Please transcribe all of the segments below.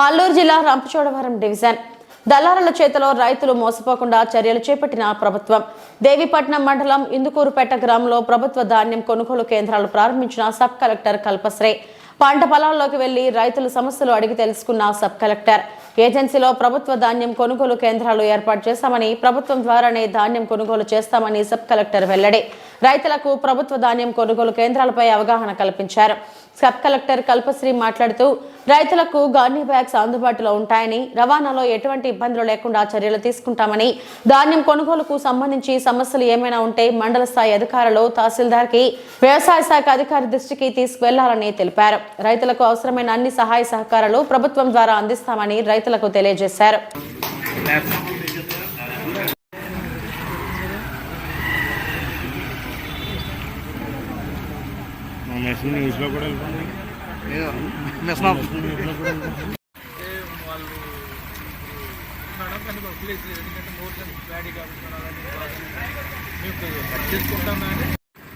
అల్లూరు జిల్లా రంపచోడవరం డివిజన్. దళారుల చేతిలో రైతులు మోసపోకుండా చర్యలు చేపట్టిన ప్రభుత్వం. దేవీపట్నం మండలం ఇందుకూరుపేట గ్రామంలో ప్రభుత్వ ధాన్యం కొనుగోలు కేంద్రాలు ప్రారంభించిన సబ్ కలెక్టర్ కల్పశ్రీ. పంట పొలాల్లోకి వెళ్ళి రైతుల సమస్యలు అడిగి తెలుసుకున్న సబ్ కలెక్టర్. ఏజెన్సీలో ప్రభుత్వ ధాన్యం కొనుగోలు కేంద్రాలు ఏర్పాటు చేస్తామని ప్రభుత్వం ద్వారానే ధాన్యం కొనుగోలు చేస్తామని సబ్ కలెక్టర్ వెల్లడి. రైతులకు ప్రభుత్వ ధాన్యం కొనుగోలు కేంద్రాలపై అవగాహన కల్పించారు. సబ్ కలెక్టర్ కల్పశ్రీ మాట్లాడుతూ రైతులకు గార్నీ బ్యాగ్స్ అందుబాటులో ఉంటాయని రవాణాలో ఎటువంటి ఇబ్బందులు లేకుండా చర్యలు తీసుకుంటామని ధాన్యం కొనుగోలుకు సంబంధించి సమస్యలు ఏమైనా ఉంటే మండల స్థాయి అధికారులు తహసీల్దార్కి వ్యవసాయ శాఖ అధికారి దృష్టికి తీసుకువెళ్ళాలని తెలిపారు. రైతులకు అవసరమైన అన్ని సహాయ సహకారాలు ప్రభుత్వం ద్వారా అందిస్తామని రైతులకు తెలియజేశారు. మా మెషిన్ న్యూస్లో కూడా వెళ్తుంది మిషన్ ఆఫ్ న్యూస్లో కూడా వెళ్తుంది కానీ ఎందుకంటే కాబట్టి చేసుకుంటాం కానీ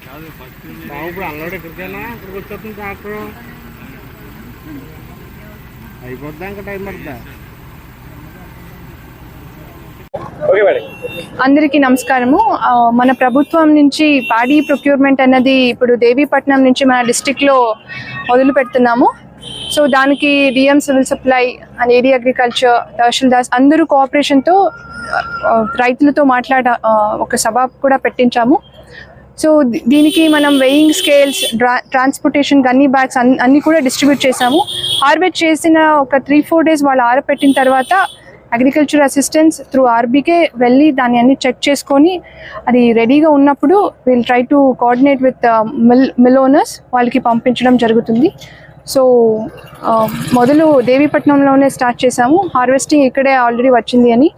కాదు ఫస్ట్ ఇప్పుడు అల్లవాడు ఎక్కడికైనా ఇక్కడికి వచ్చేస్తుంది ట్రాక్టర్ అయిపోద్దా ఇంకా టైం పడుతుందా అందరికీ నమస్కారము. మన ప్రభుత్వం నుంచి పాడీ ప్రొక్యూర్మెంట్ అన్నది ఇప్పుడు దేవీపట్నం నుంచి మన డిస్టిక్లో మొదలు పెడుతున్నాము. సో దానికి DM civil supply and AD agriculture tahsildars అందరూ కోఆపరేషన్తో రైతులతో మాట్లాడ ఒక సభ కూడా పెట్టించాము. సో దీ- దీనికి మనం weighing scales transportation gunny bags అన్ని అన్నీ కూడా డిస్ట్రిబ్యూట్ చేసాము హార్వెస్ట్ చేసిన ఒక త్రీ ఫోర్ డేస్ వాళ్ళు ఆరబెట్టిన తర్వాత అగ్రికల్చర్ అసిస్టెంట్స్ త్రూ ఆర్బీకే వెళ్ళి దాన్ని అన్ని చెక్ చేసుకొని అది రెడీగా ఉన్నప్పుడు will try to coordinate with mill mill owners వాళ్ళకి పంపించడం జరుగుతుంది. సో uh, మొదలు దేవీపట్నంలోనే స్టార్ట్ చేసాము హార్వెస్టింగ్ ఇక్కడే ఆల్రెడీ వచ్చింది అని